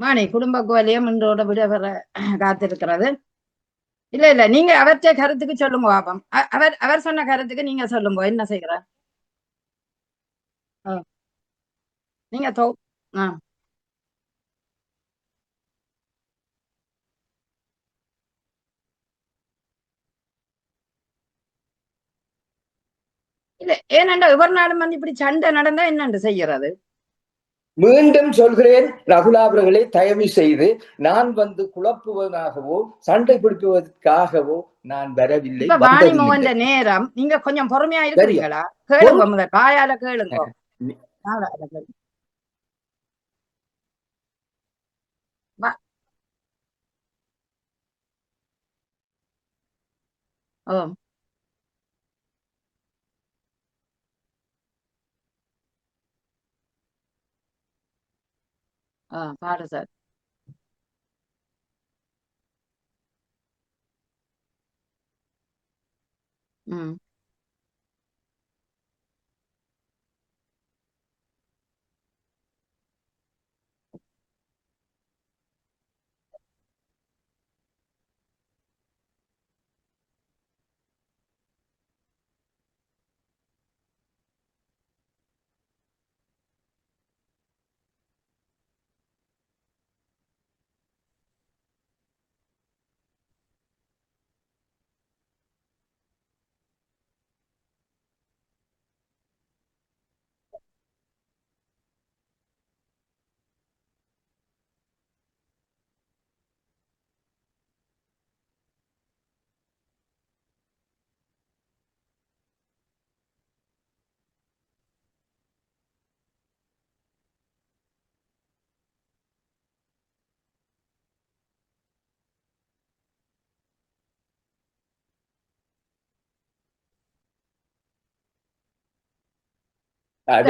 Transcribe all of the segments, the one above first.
மாணி குடும்ப கோலியம் இன்றோட விட பெற காத்திருக்கிறது. இல்ல இல்ல நீங்க அவற்றை கருத்துக்கு சொல்லுங்க பாப்பம் அவர் அவர் சொன்ன கருத்துக்கு நீங்க சொல்லுங்க என்ன செய்யற? ஆ. நீங்க தோ ஆ. இல்ல ஏனண்டா ஒவ்வொரு நாளும் வந்து இப்படி சண்டை நடந்தா என்னண்டு செய்யறது மீண்டும் சொல்கிறேன் ரகுலா அவர்களே தயவு செய்து நான் வந்து குழப்புவதாகவோ சண்டை பிடிப்பதற்காகவோ நான் வரவில்லை இப்ப வாணி வந்ததும் மோகன் இல்லை. நேரம். நீங்க கொஞ்சம் பொறுமையா இருக்கிறீங்களா கேளுங்க முதல் வாயால கேளுங்க. ஓ. ஆ பாரு சார் ம் அது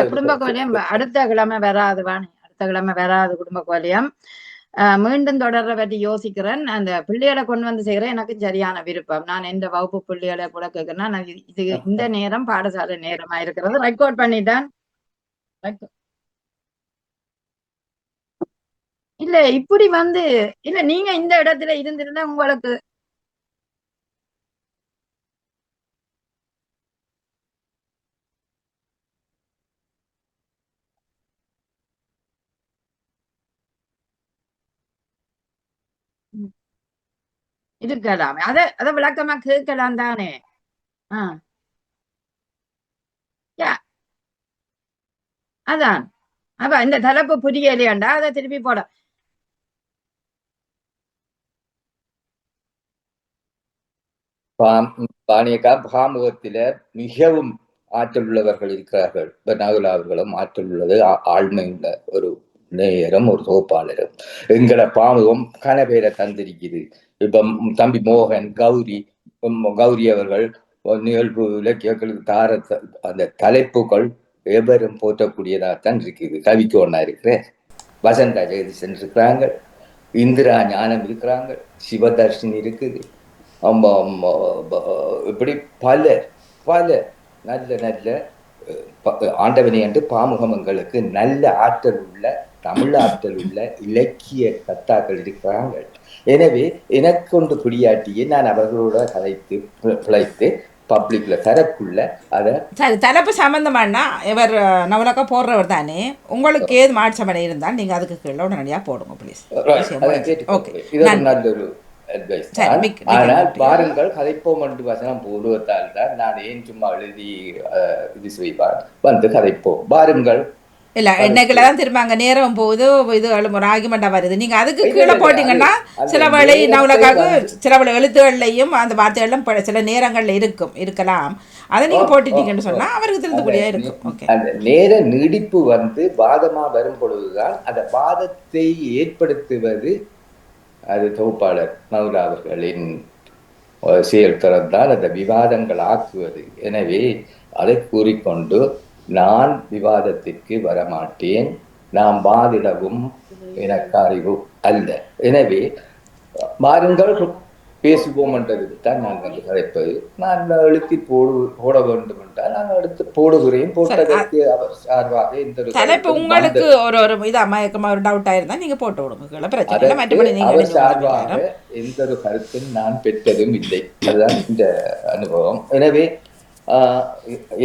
குடும்ப கோலியம் அடுத்த கிழமை வராது வாணி. அடுத்த கிழமை வராது குடும்ப கோலியம் மீண்டும் தொடர்ற பற்றி யோசிக்கிறேன். அந்த பிள்ளைகளை கொண்டு வந்து செய்கிறேன். எனக்கு சரியான விருப்பம். நான் எந்த வகுப்பு பிள்ளைகளை கூட கேட்கிறேன்னா நான் இது- இந்த நேரம் பாடசாலை நேரமா இருக்கிறது. ரெக்கார்ட் பண்ணிட்டேன். இல்ல இப்படி வந்து இல்ல நீங்க இந்த இடத்துல இருந்திருந்தா உங்களுக்கு இருக்கலாமே அத அத விளக்கமா கேட்கலாம் தானே. ஆஹ் அதான். அப்ப இந்த தலைப்பு புரியலையாண்டா? அதை திருப்பி போட. பாம் பாணியக்கா பாமுகத்தில மிகவும் ஆற்றல் உள்ளவர்கள் இருக்கிறார்கள். பெர்னாகுலா அவர்களும் ஆற்றல் உள்ளது ஆழ்மை உள்ள ஒரு நேயரும் ஒரு தொகுப்பாளரும் எங்களை பாமுகம் கனபேரை தந்திருக்குது இப்ப தம்பி மோகன் கௌரி கௌரி அவர்கள் நிகழ்வு இலக்கியங்களுக்கு தார த- அந்த தலைப்புகள் எவரும் போற்றக்கூடியதாகத்தான் இருக்குது. கவிக்கு ஒன்றா இருக்கிற வசந்தா ஜெகதீசன் இருக்கிறாங்க. இந்திரா ஞானம் இருக்கிறாங்க. சிவதர்ஷினி இருக்குது. இப்படி பல பல நல்ல நல்ல ப- ஆண்டவனை என்று பாமுகமங்களுக்கு நல்ல ஆற்றல் உள்ள தமிழ் ஆற்றல் உள்ள இலக்கிய கத்தாக்கள் இருக்கிறாங்க. எனவே எனக்கு ஒன்று பிடியாட்டியே நான் அவர்களோட கதைத்து பிழைத்து பப்ளிக்ல தரக்குள்ள அதை சரி தலைப்பு சம்பந்தமானா இவர் நவலக்கா போடுறவர் தானே. உங்களுக்கு ஏது மாற்றமடை இருந்தால் நீங்கள் அதுக்கு கீழே உடனடியாக போடுங்க ப்ளீஸ் அதை கேட்டு ஓகே இது ஒரு நன்றி. நல்ல ஒரு advice சரி, தான். மிக்க- மிக்க ஆனால். பாருங்கள் கதைப்போம் என்று வசனம் போடுவதால் தான் நான் ஏன் சும்மா எழுதி இது செய்வார்? வந்து கதைப்போம். பாருங்கள். இல்லை என்னைக்குள்ள தான் திரும்ப அங்கே நேரம் போகுது இது ஒரு ஆகிமெண்ட்டாக வருது. நீங்கள் அதுக்கு கீழே போட்டிங்கன்னா சில வேளை வந்து- சில வேளை எழுத்துகள்லையும் அந்த வார்த்தைகளும் சில நேரங்களில் இருக்கும் இருக்கலாம். அதை நீங்கள் போட்டுட்டீங்கன்னு சொன்னால் அவருக்கு திருந்தக்கூடிய இருக்கும். ஓகே அந்த நேர நீடிப்பு வந்து வாதமா வரும் பொழுதுதான் அந்த வாதத்தை ஏற்படுத்துவது அது தொகுப்பாளர் நவுலா அவர்களின் செயல்திறன் தான் அந்த விவாதங்கள் ஆக்குவது. எனவே அதை கூறிக்கொண்டு நான் விவாதத்திற்கு வரமாட்டேன். நாம் வாதிடவும் எனக்கு அறிவு அல்ல. எனவே வாருங்கள் பேசுவோம்ன்றதுக்கு தான் நான் வந்து கதைப்பது நான் எழுத்தி போடு போட வேண்டும் என்றால் நான் எடுத்து போடுகிறேன். போட்டதற்கு அவர் சார்பாக ஒரு தலைப்பு உங்களுக்கு. ஒரு ஒரு இதா மயக்கமா ஒரு டவுட் ஆயிருந்தா நீங்க போட்டு விடுங்க பிரச்சனை மற்றபடி அவர் சார்பாக. எந்த ஒரு கருத்தும் நான் பெற்றதும் இல்லை. அதுதான் இந்த அனுபவம். எனவே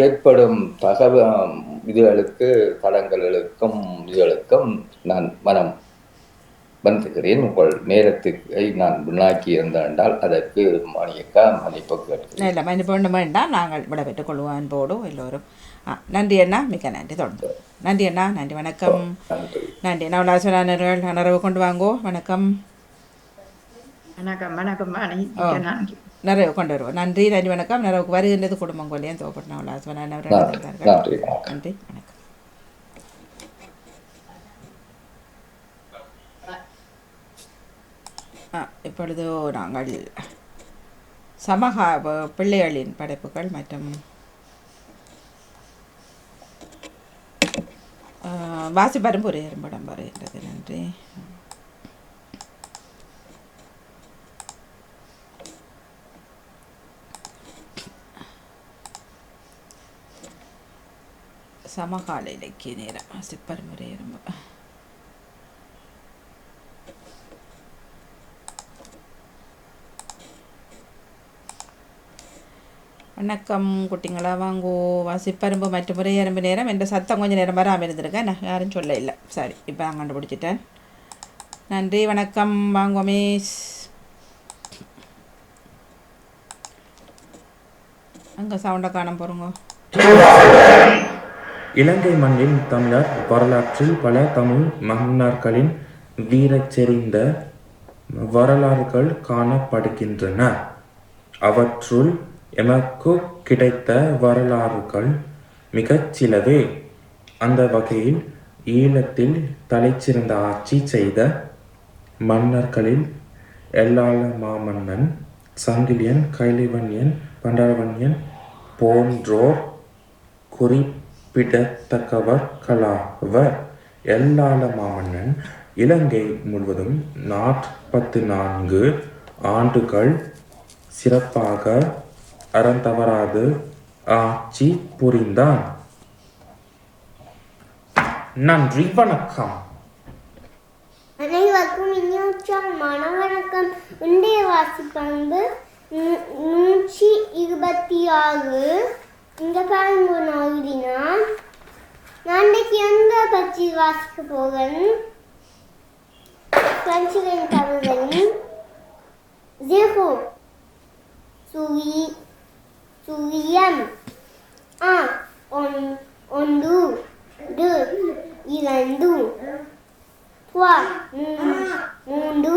ஏற்படும் தகவல் இதுகளுக்கு தடங்களுக்கும் இதுகளுக்கும் நான் மனம் வந்துகிறேன் உங்கள் நேரத்துக்கு நான் வினாக்கி இருந்தால் அதற்கு மணியக்கா மன்னிப்பு கேட்கிறேன். இல்லை மன்னிப்பு வேண்டாம் நாங்கள் விடைபெற்றுக் கொள்வோம் அன்போடு எல்லோரும். ஆ நன்றி அண்ணா மிக்க நன்றி. தொடர்ந்து. நன்றி அண்ணா நன்றி வணக்கம். நன்றி. நவலாசனானர்கள் உணர்வு கொண்டு வாங்கோ. வணக்கம். வணக்கம் வணக்கம் நன்றி. நிறைவு கொண்டு வருவோம் நன்றி நன்றி வணக்கம். நிறைவுக்கு வருகின்றது குடும்பம் கொள்ளையும் தோப்பட்டு நவலாசனானவர்கள் நன்றி. நன்றி வணக்கம். இப்பொழுது நாங்கள் சமகா பிள்ளைகளின் படைப்புகள் மற்றும் ஆ, வாசிப்பரும் புரியும் படம் வருகின்றது. நன்றி. சமகால இலக்கிய நேரம் வாசிப்பரும் ரொம்ப. வணக்கம் குட்டிங்களா வாங்கோ. வாசிப்பரும்பு மற்றும் முறையரும்பு நேரம் என்ற சத்தம் கொஞ்சம் நேரம் வராமல் இருந்திருக்கேன் நான் யாரும் சொல்ல இல்லை. சரி இப்போ நான் கண்டுபிடிச்சிட்டேன். நன்றி வணக்கம். வாங்கோ மிஸ். அங்கே சவுண்டை காண போகிறோங்க இலங்கை மண்ணின் தமிழர் வரலாற்றில் பல தமிழ் மன்னர்களின் வீரச்செறிந்த வரலாறுகள் காணப்படுகின்றன. அவற்றுள் எமக்கு கிடைத்த வரலாறுகள் மிகச் சிலவே. அந்த வகையில் ஈழத்தில் தலைச்சிறந்த ஆட்சி செய்த மன்னர்களில் எல்லாள மாமன்னன் சங்கிலியன் கைலிவன்யன் பண்டாரவன்யன் போன்றோர் குறிப்பிடத்தக்கவர்களாவர் எல்லாள மாமன்னன் இலங்கை முழுவதும் நாற்பத்து நான்கு ஆண்டுகள் சிறப்பாக அறந்தவராது. ஆட்சி புரிந்தான். நன்றி வணக்கம். அனைவருக்கும் இனிய வணக்கம். இன்றைய வாசிப்பண்பு நூ- நூற்றி இருபத்தி ஆறு. இந்த பாருங்க நாகுதினா நான். இன்றைக்கு எந்த பற்றி வாசிக்க போகிறேன் பிரெஞ்சுகளின் தமிழன் ஜெஹோ சுவி சுவியம் ஆ ஒன் ஒன்று டு இரண்டு மூன்று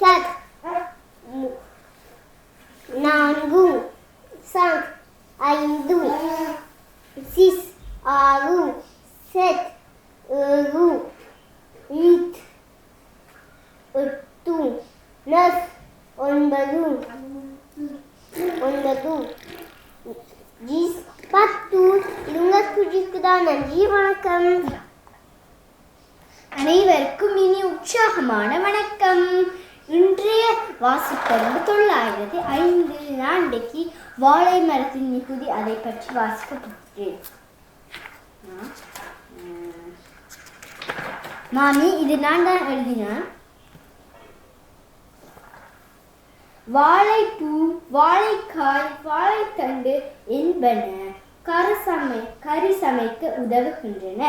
quatre, மூ- நான்கு cinq, ஐந்து six, ஆறு sept, ஏழு huit, எட்டு neuf, ஒன்பது ஒன்பது dix, பத்து இதுங்க குடிக்குதான் நன்றி வணக்கம் அனைவருக்கும் இனி உற்சாகமான வணக்கம் இன்றைய வாசிப்பரும்பு தொள்ளாயிரத்தி ஐந்து ஆண்டைக்கு வாழை மரத்தின் மிகுதி அதை பற்றி வாசிக்க போகிறேன் ஆ, ம். மாமி இது நான் தான் எழுதினேன். வாழைப்பூ வாழைக்காய் வாழைத்தண்டு என்பன கருசமை கறி சமைக்க உதவுகின்றன.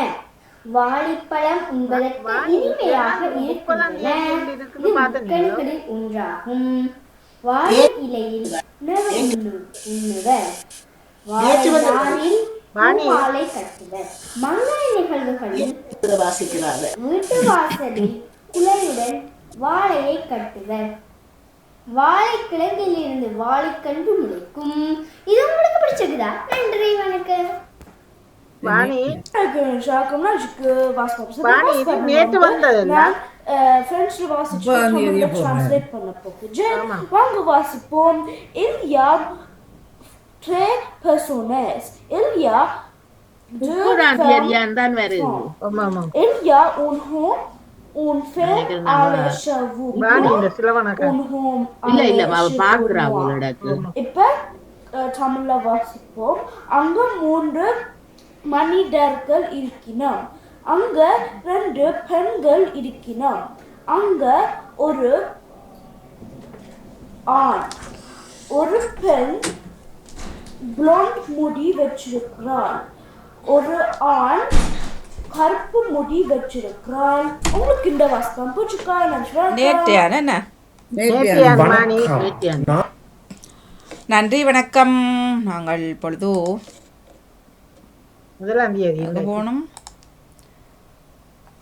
வாழைப்பழம் உண்பதற்கு இனிமையாக இருக்கின்றன. இது முக்கணிகளில் ஒன்றாகும். வாழை இலையில் உணவு உண்ணுவர். கட்டுவர். மங்கள நிகழ்வுகளில் வீட்டு வாசலில் குலையுடன் வாழையை கட்டுவர். வாழை கிழங்கில் இருந்து வாழைக்கன்று முளைக்கும். இது உங்களுக்கு பிடிச்சிருக்குதா நன்றி வணக்கம். வாணி வாணி இது வந்ததுல்ல ஃப்ரெண்ட்ஸ்ல வாசிச்சு டிரான்ஸ்லேட் பண்ண போகுது வாங்க வாசிப்போம் a a வருது ஆமா ஆமா il y a un homme un fel ale shavu Vani இந்த சிலவனக்கா un hom இல்ல இல்ல அவ பாக்குறா இப்ப தமிழ்ல வாசிப்போம் அங்க மூன்று மனிதர்கள் இருக்கினோம். அங்க ரெண்டு பெண்கள் இருக்கினோம். அங்க ஒரு ஆண். ஒரு பெண் blond முடி வச்சிருக்கிறாள். ஒரு ஆண் கருப்பு முடி வச்சிருக்கிறாள். உங்களுக்கு இந்த வஸ்திரம் பிடிச்சிருக்கா நன்றி வணக்கம். நாங்கள் பொழுது முதலாம் தேதி எங்கே போகணும்?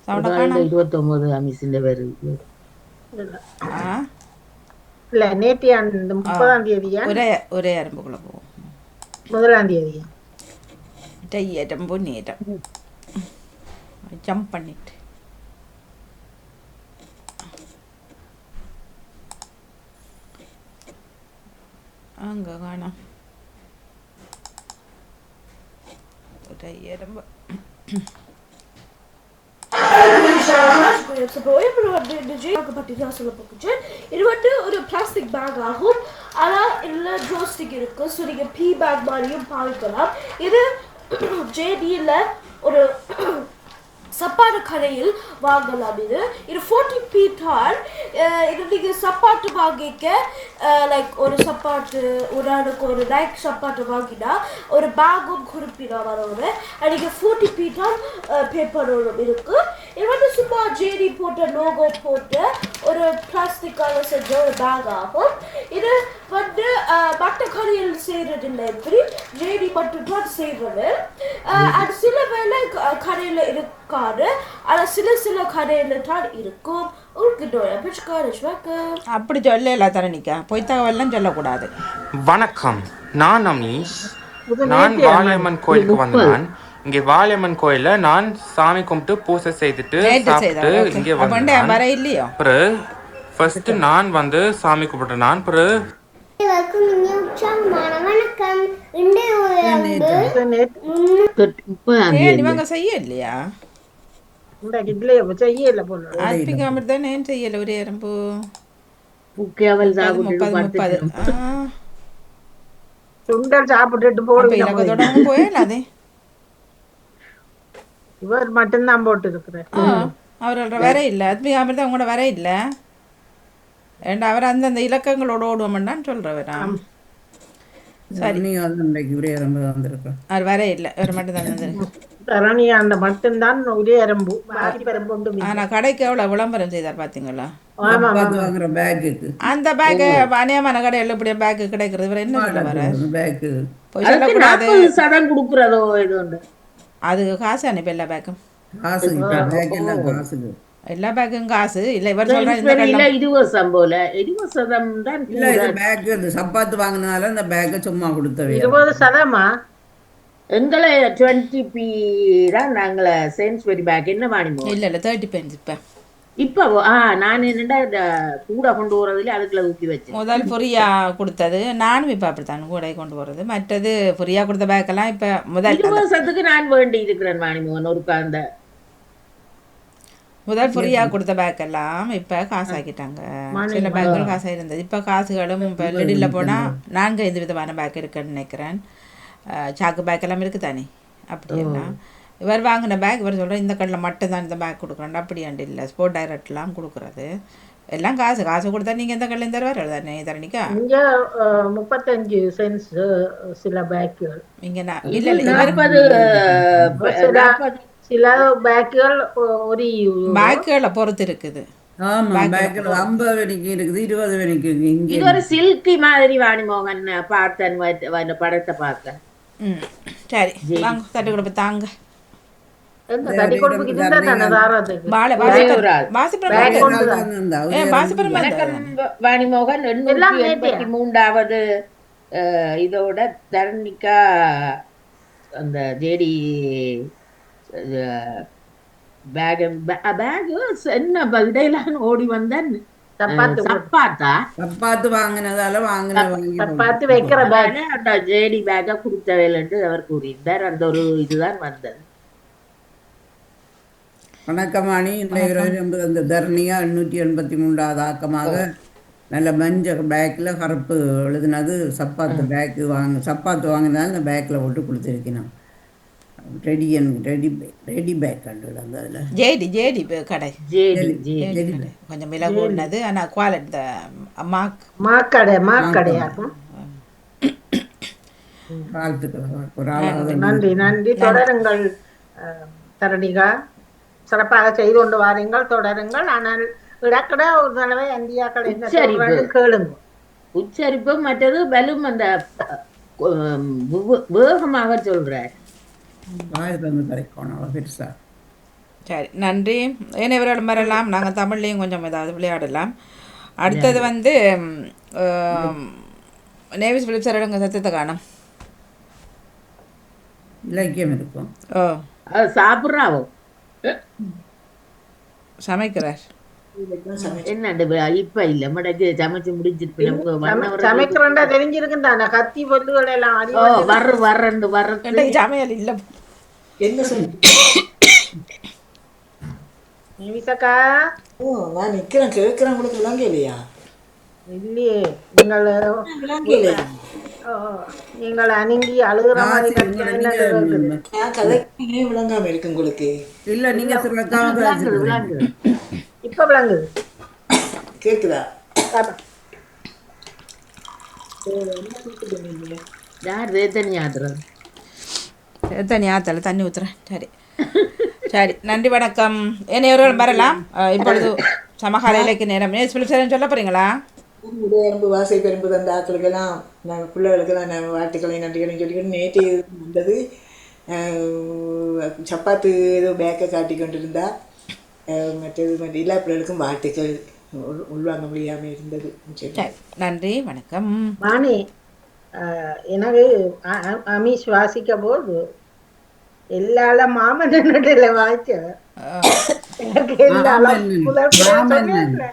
சவுண்ட காணோம் இருபத்தி ஒன்பது அமிசிന്റെ பேரு ஆ? இல்ல நேத்தியான் இந்த முப்பதாம் தேதியா? ஒரே ஒரே அரும்புக்குள்ளே போவோம். முதலாம் தேதியா டையேட்டம் பொன்னியேட்டம் ஜம்ப் பண்ணிட்டு. அங்கே காணோம். ஒரே எறும்பு பற்றி சொல்ல போகுது இது வந்து ஒரு பிளாஸ்டிக் பேக் ஆகும் ஆனால் இதில் ஜோஸ்டிக் இருக்கும் ஸோ நீங்கள் பி பேக் மாதிரியும் பார்க்கலாம் இது ஜேடியில் ஒரு சப்பாட்டு கடையில் வாங்கலாம் இது. இது ஃபோர்ட்டி பீட்டால் இது நீங்கள் சப்பாட்டு வாங்கிக்க லைக் ஒரு சப்பாட்டு ஒரு ஆளுக்கு ஒரு நைக் சப்பாட்டு வாங்கினா ஒரு பேக்கும் குறிப்பிடா வரோட நீங்கள் ஃபோர்ட்டி பீட்டால் பேப்பரோடும் இருக்குது இது வந்து சும்மா ஜேடி போட்ட லோகோ போட்டு ஒரு பிளாஸ்டிக்கால செஞ்ச ஒரு பேக் ஆகும். இது வந்து மற்ற கடையில் செய்கிறது இல்லை எப்படி ஜேடி மட்டும் தான் செய்கிறது அது சில வேலை கடையில் இருக்காது. ஆனால் சில சில கடையில் தான் இருக்கும். அப்படி சொல்லல தரணிக்கா. பொய் தகவல்லாம் சொல்லக்கூடாது. வணக்கம். நான் அமீஷ். நான் வாலியம்மன் கோயிலுக்கு வந்தேன். இங்கே வாலியம்மன் கோயில்ல நான் சாமி கும்பிட்டு பூஜை செய்துட்டு சாப்பிட்டு இங்கே வந்தேன் வர இல்லையோ? பிறகு ஃபர்ஸ்ட் நான் வந்து சாமி கும்பிட்டேன் நான். பிறகு அனைவருக்கும் இனிய உற்சாகமான வணக்கம் இன்றைய ஒரு முப்பதாம் ஏன் தேதி இவர் மட்டும்தான் போட்டு இருக்கிறார் அவரோட வர இல்லை. ஆத்மிகா மட்டும் அவங்களோட வர இல்லை? ஏண்டா அவர் அந்தந்த இலக்கங்களோட ஓடுவோம்டான்னு சொல்றவரா? சரி. அவர் வர இல்லை. அவர் மட்டும் தான் வந்திருக்கு தரணி அந்த மட்டும்தான் ஒரே எறும்பு. ஆனா கடைக்கு எவ்வளவு விளம்பரம் செய்தார் பாத்தீங்களா? அந்த பேக்கு அநியமான கடையில் இப்படி பேக்கு கிடைக்கிறது. இவர் என்ன நாற்பது சதம் கொடுக்குறதோ இது அது காசு அனுப்பி எல்லா பேக்கும் எல்லா பேக்கும் காசு. இல்லை இவர் சொல்ற இந்த இல்ல இருபது சதம் போல. இருபது சதம் தான் இல்ல இது பேக் இந்த சப்பாத்து வாங்கினால இந்த பேக்கை சும்மா கொடுத்தவே இருபது சதமா? எங்களை டுவெண்ட்டி பி தான் நாங்கள சேன்ஸ்பெரி பேக் என்ன வாணிமோ இல்லை இல்லை தேர்ட்டி பென்ஸ் இப்போ. இப்ப ஆ நான் என்னடா இந்த கூட கொண்டு போறதுல அதுக்குள்ள ஊக்கி வச்சேன். முதல் ஃப்ரீயா கொடுத்தது நானும் இப்போ அப்படித்தான் கூட கொண்டு போகிறது மற்றது ஃப்ரீயா கொடுத்த பேக்கெல்லாம் இப்போ முதல் இருபது சதத்துக்கு நான் வேண்டி இருக்கிறேன் வாணிமோகன் ஒரு அந்த முதல் ஃப்ரீயா கொடுத்த பேக்கெல்லாம் இப்போ காசாக்கிட்டாங்க. சில பேக்குகள் காசாக இருந்தது. இப்போ காசுகளும் இப்போ லிடில் போனால் நான்கு ஐந்து விதமான பேக் இருக்குன்னு நினைக்கிறேன். சாக்கு பேக் எல்லாம் இருக்குது தானே அப்படியெல்லாம் இவர் வாங்கின பேக் இவர் சொல்கிற இந்த கடையில் மட்டும் தான் இந்த பேக் கொடுக்குறேன். அப்படியாண்டு இல்லை ஸ்போர்ட் டைரக்ட்லாம் கொடுக்குறது. எல்லாம் காசு காசு கொடுத்தா நீங்கள் எந்த கடையில் தருவார்? தானே தரணிக்கா? இங்க முப்பத்தஞ்சு சென்ஸ் சில பேக்குகள் இங்கே நான் இல்லை இல்லை நாற்பது சில பேக்குகள் ஒரு பேக்குகளை பொறுத்து இருக்குது. இது ஒரு சில்கி மாதிரி வாணிமோகன் பார்த்தேன் படத்தை பார்த்தேன். சரி வாங்க தட்டு கொடுப்ப தாங்க. வாணிமோகன் எண்ணூற்றி எண்பத்தி மூன்றாவது இதோட தரணிக்கா அந்த ஜேடி பேக் பேக் என்ன இடையிலான்னு ஓடி வந்தேன் சப்பாத்து சப்பாத்தா சப்பாத்து வாங்கினதால வாங்கின வாங்கி சப்பாத்து வைக்கிற பேக் ஜேடி பேக்கை கொடுத்தவையில் என்று அவர் கூறியிருந்தார் அந்த ஒரு இதுதான் வந்தது வணக்கமாணி. இன்றைய அந்த தர்ணியா எண்ணூற்றி எண்பத்தி மூன்றாவது ஆக்கமாக நல்ல மஞ்சள் பேக்கில் கருப்பு எழுதுனது. சப்பாத்து பேக்கு வாங்க சப்பாத்து வாங்கினாலும் இந்த பேக்கில் போட்டு கொடுத்துருக்கணும். ரெடி ரெடி ரெடி பேக் கண்டு அந்த அதில். ஜேடி ஜேடி கடை. ஜேடி கடை. கொஞ்சம் விலை கூடினது ஆனால் குவாலிட்டி இந்த மாக். மாக்கடை மாக்கடையாக்கும் வாழ்த்துக்கள் ஒரு ஆளாவது நன்றி நன்றி தொடருங்கள் தரணிகா. சிறப்பாக செய்து கொண்டு வாருங்கள் தொடருங்கள். ஆனால் இடக்கட ஒரு தடவை இந்தியா கடை என்ன கேளுங்க. உச்சரிப்பு மற்றது பலும் அந்த வேகமாக சொல்றார். சரி நன்றி. ஏனையவரோட வரலாம் நாங்கள் தமிழ்லேயும் கொஞ்சம் ஏதாவது விளையாடலாம். அடுத்தது வந்து நேவிஸ் பிலிப் சார் எங்கள் சத்தத்தை காணும். இலக்கியம் இருக்கும். ஓ. சாப்பிட்றாவோ சமைக்கிறார். என்னண்டு வே- இப்ப இல்ல. மடக்கு சமைச்சு முடிஞ்சிருப்பு நமக்கு வண்ண சமைக்கிறேன்டா தெரிஞ்சிருக்கும் தானே கத்தி பொல்லுகள் எல்லாம் வர்ற வர்றண்டு வர்ற சமையல் இல்லை. என்ன சொல்லி? ஓ நான் நிக்கிறேன் கேட்கிறேன் உங்களுக்கு விளங்க இல்லையா இல்லையே நீங்கள் விளங்க இல்லையா ஓ, நீங்கள் அணுங்கி அழுகிற மாதிரி என்ன நீங்க- விளங்காம இருக்கு உங்களுக்கு. இல்லை சிறக்காக இப்ப விளங்குது கேக்குதா. யார் தண்ணி ஆத்தல தண்ணி ஊற்றுறேன் சரி. சரி நன்றி வணக்கம். ஏனையவர்கள் வரலாம். இப்பொழுது சமகால இலக்கிய நேரம் சொல்ல போகிறீங்களா உடையரம்பு வாசை பெரும்பு தந்த ஆக்களுக்கெல்லாம் நாங்கள் பிள்ளைகளுக்கெல்லாம் நான் வாழ்த்துக்களையும் நன்றிகளையும் சொல்லிக்கிட்டு நேற்று வந்தது சப்பாத்து ஏதோ பேக்கை காட்டி கொண்டிருந்தா மற்றது மற்ற எல்லா பிள்ளைகளுக்கும் வாழ்த்துக்கள் உள்- உள்வாங்க முடியாமல் இருந்தது நன்றி வணக்கம் மாணி ஆஹ், எனக்கு அ- அ- அமீஷ் வாசிக்க போது எல்லால மாமன் என்னடில வாய்ச்ச எனக்கு எல்லால மாமன்னன். புலர் புலர் மாமன்னன். சொன்னேன்ல. எல்லால எல்லாரும் மாமன்னன் என்றல வாய்ச்சவர் மாமன்னன்டா பெரிய மன்னன் எல்லா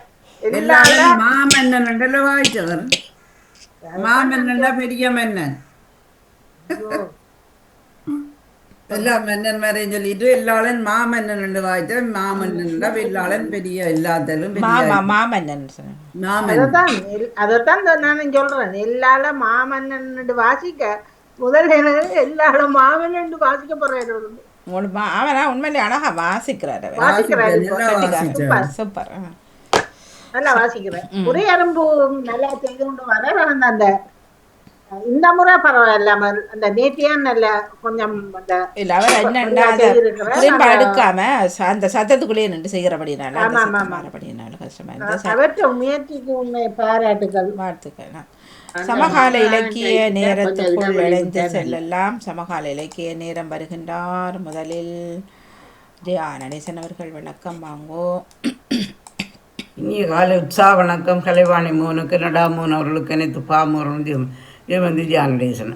மன்னன் வரையும் சொல்லிட்டு எல்லாரும் மாமன்னன் என்று வாய்ச்ச மாமன்னன்டா எல்லாரும் பெரிய எல்லாத்திலும் மாமா பெரிய மாமன்னன் சொன்னேன். மாமன்னன் அதத்தான் எல்- அதத்தான் இந்த நான் சொல்றேன் எல்லால மாமன்னன் வாசிக்க முதல்ல எனக்கு எல்லால மாமன்னன் வாசிக்க மா அவனா உண்மையிலே அழகா வாசிக்கிறார் சூப்பர். நல்லா வாசிக்கிறேன். ஒரே அரும்பு நல்லா செய்து கொண்டு வர அந்த இந்த முறை பரவாயில்ல ம- அந்த நேத்தியான் நல்ல கொஞ்சம் அந்த இல்ல அவர் என்னன்னா ச- அந்த சத்தத்துக்குள்ளேயே நின்று செய்கிறபடினால ஆமா, ஆமா. மாறபடினால கஷ்டமா இருந்தது அவற்றை முயற்சிக்கு உண்மை பாராட்டுகள். வாழ்த்துக்கள். சமகால இலக்கிய நேரத்துக்குள் விட்டாரு. செல்லலாம். சமகால இலக்கிய நேரம் வருகின்றார். முதலில் ஜெயா நடேசன் அவர்கள் விளக்கம் வாங்கோ. இனிய காலை உற்சாக வணக்கம். கலைவாணி மோனுக்கு நடாமோன் அவர்களுக்கு அனைத்து பாமோரும் வந்து ஜானடேசன்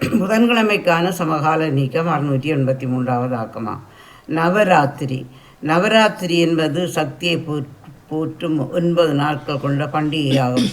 புதன்கிழமைக்கான சமகால நீக்கம் அறுநூற்றி எண்பத்தி மூன்றாவது ஆக்கமா. நவராத்திரி. நவராத்திரி என்பது சக்தியை போற்றும் ஒன்பது நாட்கள் கொண்ட பண்டிகையாகும்.